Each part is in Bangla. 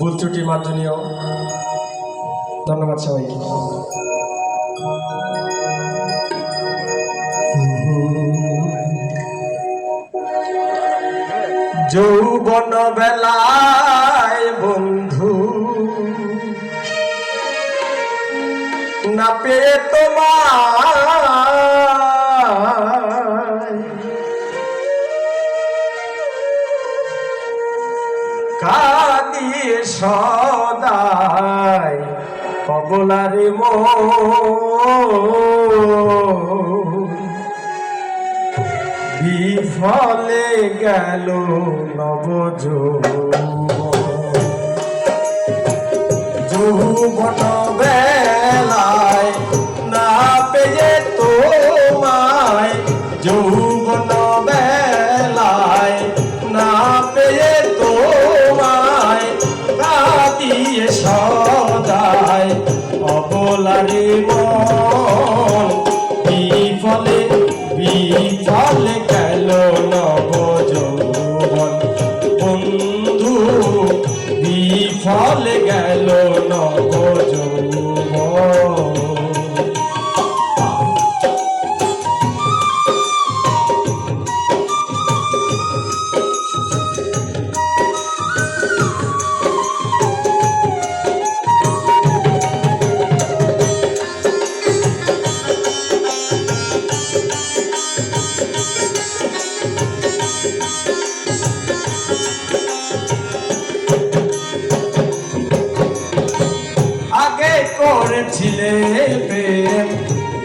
বুলচুটি মাধ্যমেও ধন্যবাদ সবাইকে। যৌবন বেলায় বন্ধু না পে তোমার কাঁদি সদায় কবলারে মো বিফলে গেল নবযৌব যৌবন বেলা ছিলে প্রেম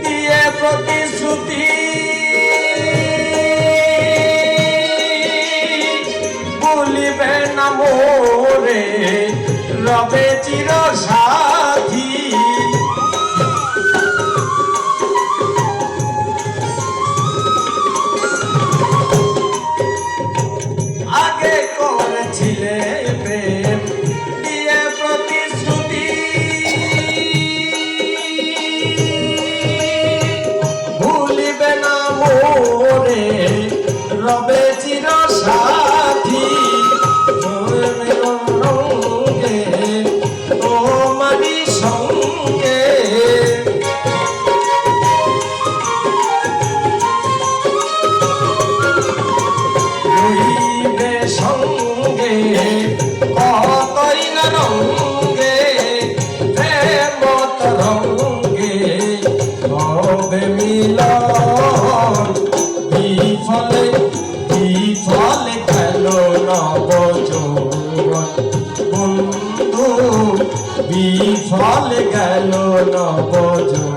দিয়ে প্রতিশ্রুতি। বলিবে না মোরে রবে চির সা বল বজ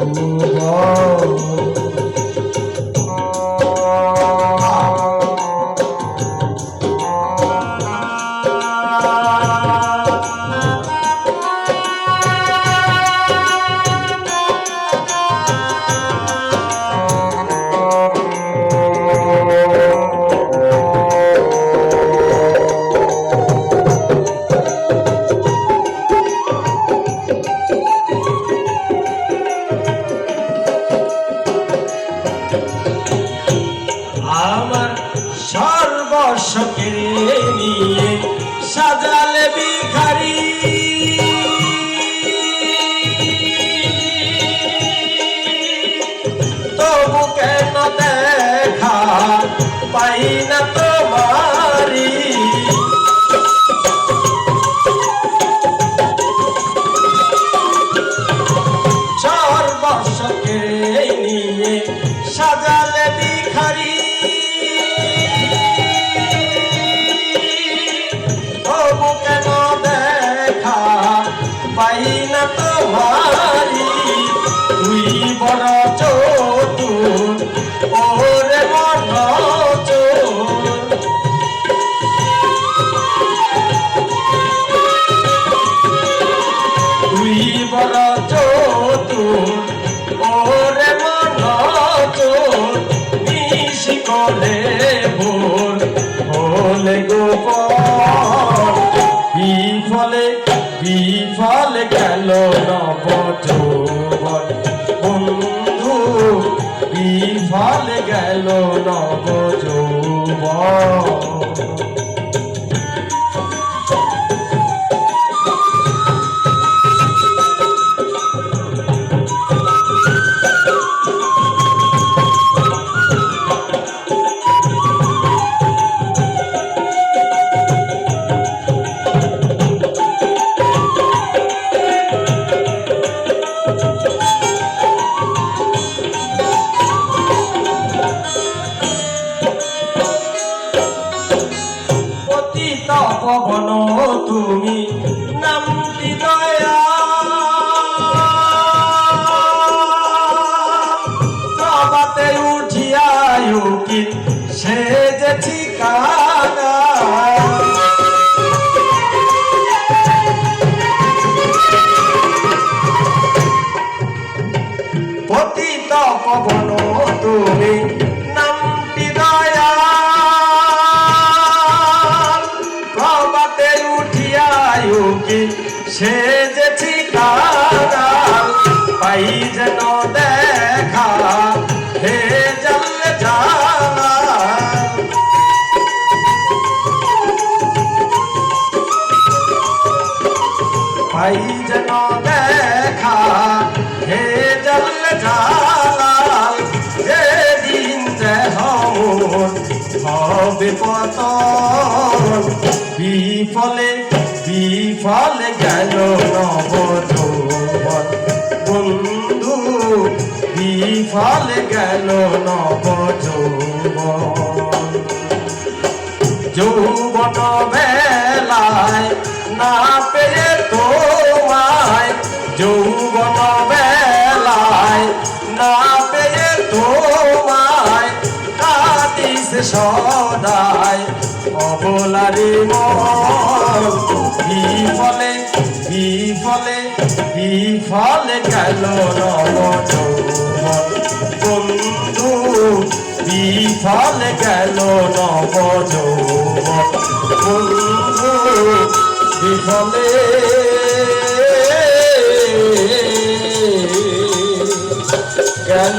Oh. তুমি নামটি দয়া প্রভাতে উঠিয়া সে যে কানা হবে পত বিফলে বিফলে গেল নব যৌবন বন্ধু, বিফলে গেল নব যৌবন যৌবন বেলায় না পেয়ে সদায় অবলারি বিফলে বিফলে বিফলে গেল বন্ধু বিফলে গেল নব বন্ধু বিফলে গেল